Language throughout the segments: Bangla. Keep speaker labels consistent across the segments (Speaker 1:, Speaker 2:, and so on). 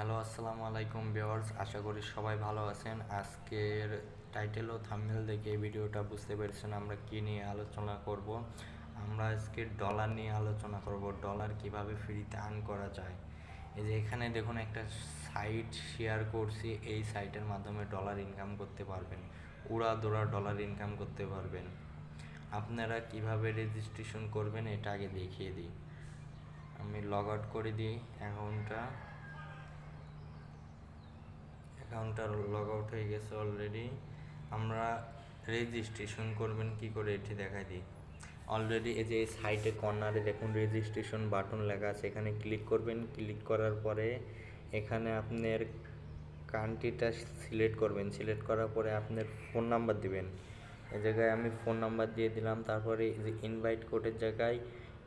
Speaker 1: হ্যালো আসসালামু আলাইকুম ভিউয়ার্স আশা করি সবাই ভালো আছেন। আজকের টাইটেল ও থাম্বনেল দেখে ভিডিওটা বুঝতে পেরেছেন আমরা কি নিয়ে আলোচনা করব। আমরা আজকে ডলার নিয়ে আলোচনা করব ডলার কীভাবে ফ্রিতে আর্ন করা যায়। এই যে এখানে দেখুন একটা সাইট শেয়ার করছি, এই সাইটের মাধ্যমে ডলার ইনকাম করতে পারবেন। উড়া দোড়া ডলার ইনকাম করতে পারবেন। আপনারা কীভাবে রেজিস্ট্রেশন করবেন, এটা আগে দেখিয়ে দিই। আমি লগ আউট করে দিই অ্যাকাউন্টটা অ্যাকাউন্টটা লগ আউট হয়ে গেছে অলরেডি আমরা রেজিস্ট্রেশন করবেন কি করে এটি দেখাই দিই। অলরেডি এই যে এই সাইটে কর্নারে দেখুন রেজিস্ট্রেশন বাটন লেখা আছে। এখানে ক্লিক করবেন। ক্লিক করার পরে এখানে আপনার কান্ট্রিটা সিলেক্ট করবেন। সিলেক্ট করার পরে আপনার ফোন নাম্বার দিবেন। এই জায়গায় আমি ফোন নাম্বার দিয়ে দিলাম। তারপরে যে ইনভাইট কোডের জায়গায়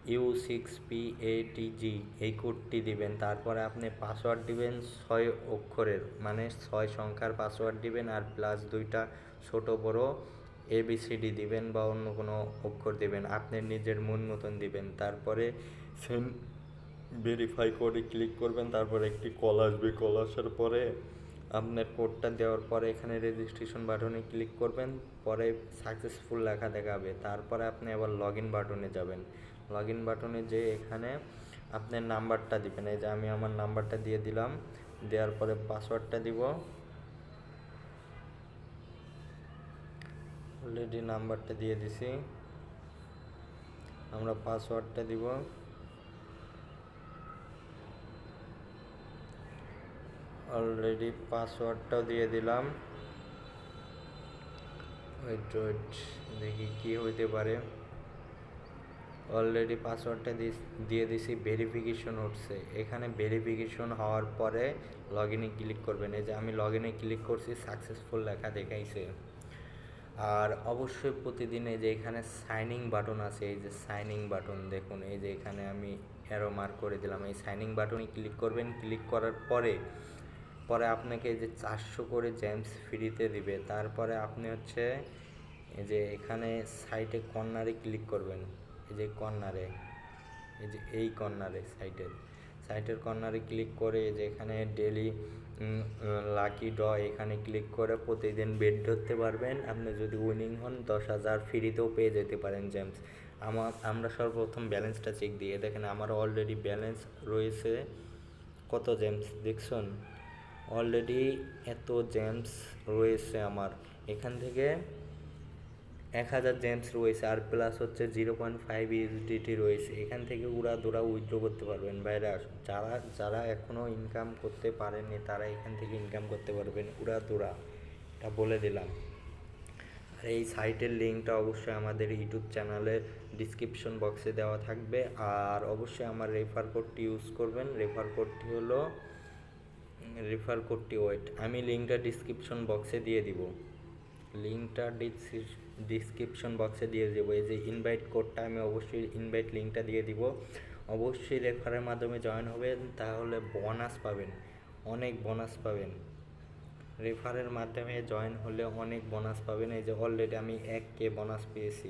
Speaker 1: ইউ সিক্স পি এটিজি এই কোডটি দিবেন। তারপরে আপনি পাসওয়ার্ড দিবেন ছয় অক্ষরের মানে ছয় সংখ্যার পাসওয়ার্ড দিবেন আর প্লাস দুইটা ছোট বড় এবিসিডি দিবেন বা অন্য কোনো অক্ষর দিবেন। আপনি নিজের মন মতন দিবেন। তারপরে সেন্ড ভেরিফাই কোডে ক্লিক করবেন। তারপরে একটি কল আসবে। কল আসার পরে আপনার কোডটা দেওয়ার পরে এখানে রেজিস্ট্রেশন বাটনে ক্লিক করবেন। পরে সাকসেসফুল লেখা দেখাবে। তারপরে আপনি আবার লগ ইন বাটনে যাবেন। লগ ইন বাটনে যে এখানে আপনার নাম্বারটা দিবেন। এই যে আমি আমার নাম্বারটা দিয়ে দিলাম, দেওয়ার পরে পাসওয়ার্ডটা দিব। অলরেডি নাম্বারটা দিয়ে দিছি। আমরা পাসওয়ার্ডটা দিব। অলরেডি পাসওয়ার্ডটাও দিয়ে দিলাম। ওয়েট ওয়েট দেখি কি হইতে পারে। অলরেডি পাসওয়ার্ডটা দিয়ে দিছি ভেরিফিকেশন উঠছে। এখানে ভেরিফিকেশন হওয়ার পরে লগ ইনে ক্লিক করবেন। এই যে আমি লগ ইনে ক্লিক করছি সাকসেসফুল লেখা দেখাইছে। আর অবশ্যই প্রতিদিন এই যে এখানে সাইনিং বাটন আছে, এই যে সাইনিং বাটন দেখুন, এই যে এখানে আমি অ্যারো মার্ক করে দিলাম। এই সাইনিং বাটনে ক্লিক করবেন ক্লিক করার পরে পরে আপনাকে এই যে চারশো করে জেমস ফ্রিতে দিবে। তারপরে আপনি হচ্ছে এই যে এখানে সাইটে কর্নারে ক্লিক করবেন। এই যে কর্নারে, এই যে এই কর্নারে সাইটের সাইটের কর্নারে ক্লিক করে যে এখানে ডেলি লাকি ড এখানে ক্লিক করে প্রতিদিন বেড ধরতে পারবেন। আপনি যদি উইনিং হন, দশ হাজার ফ্রিতেও পেয়ে যেতে পারেন জেমস। আমার, আমরা সর্বপ্রথম ব্যালেন্সটা চেক দিয়ে, দেখেন আমার অলরেডি ব্যালেন্স রয়েছে কত জেমস? দেখছেন? অলরেডি এত জেমস রয়েছে আমার। এখান থেকে এক হাজার জেমস রয়েছে আর প্লাস হচ্ছে জিরো পয়েন্ট ফাইভ ইউএসডিটি রয়েছে। এখান থেকে উড়া দোড়া উইথড্র করতে পারবেন। বাইরে যারা যারা এখনও ইনকাম করতে পারেননি, তারা এখান থেকে ইনকাম করতে পারবেন। উড়া দোড়া এটা বলে দিলাম। আর এই সাইটের লিঙ্কটা অবশ্যই আমাদের ইউটিউব চ্যানেলের ডিসক্রিপশন বক্সে দেওয়া থাকবে। আর অবশ্যই আমার রেফার কোডটি ইউজ করবেন। রেফার কোডটি হলো রেফার কোডটি ওয়েট আমি লিঙ্কটা ডিসক্রিপশন বক্সে দিয়ে দিব। লিঙ্কটা ডিসক্রিপশন বক্সে দিয়ে দেবো। এই যে ইনভাইট কোডটা আমি অবশ্যই ইনভাইট লিঙ্কটা দিয়ে দিব। অবশ্যই রেফারের মাধ্যমে জয়েন হবেন, তাহলে বোনাস পাবেন। অনেক বোনাস পাবেন। রেফারের মাধ্যমে জয়েন হলে অনেক বোনাস পাবেন। এই যে অলরেডি আমি এক কে বোনাস পেয়েছি।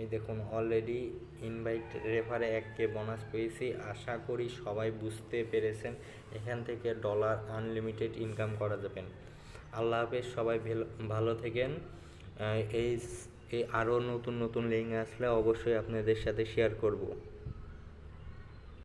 Speaker 1: এই দেখুন অলরেডি ইনভাইট রেফারে এক কে বোনাস পেয়েছি। আশা করি সবাই বুঝতে পেরেছেন। এখান থেকে ডলার আনলিমিটেড ইনকাম করা যাবেন। আল্লাহ হাফেজ, সবাই ভালো থেকেন। এই এই আরও নতুন নতুন লিঙ্ক আসলে অবশ্যই আপনাদের সাথে শেয়ার করব।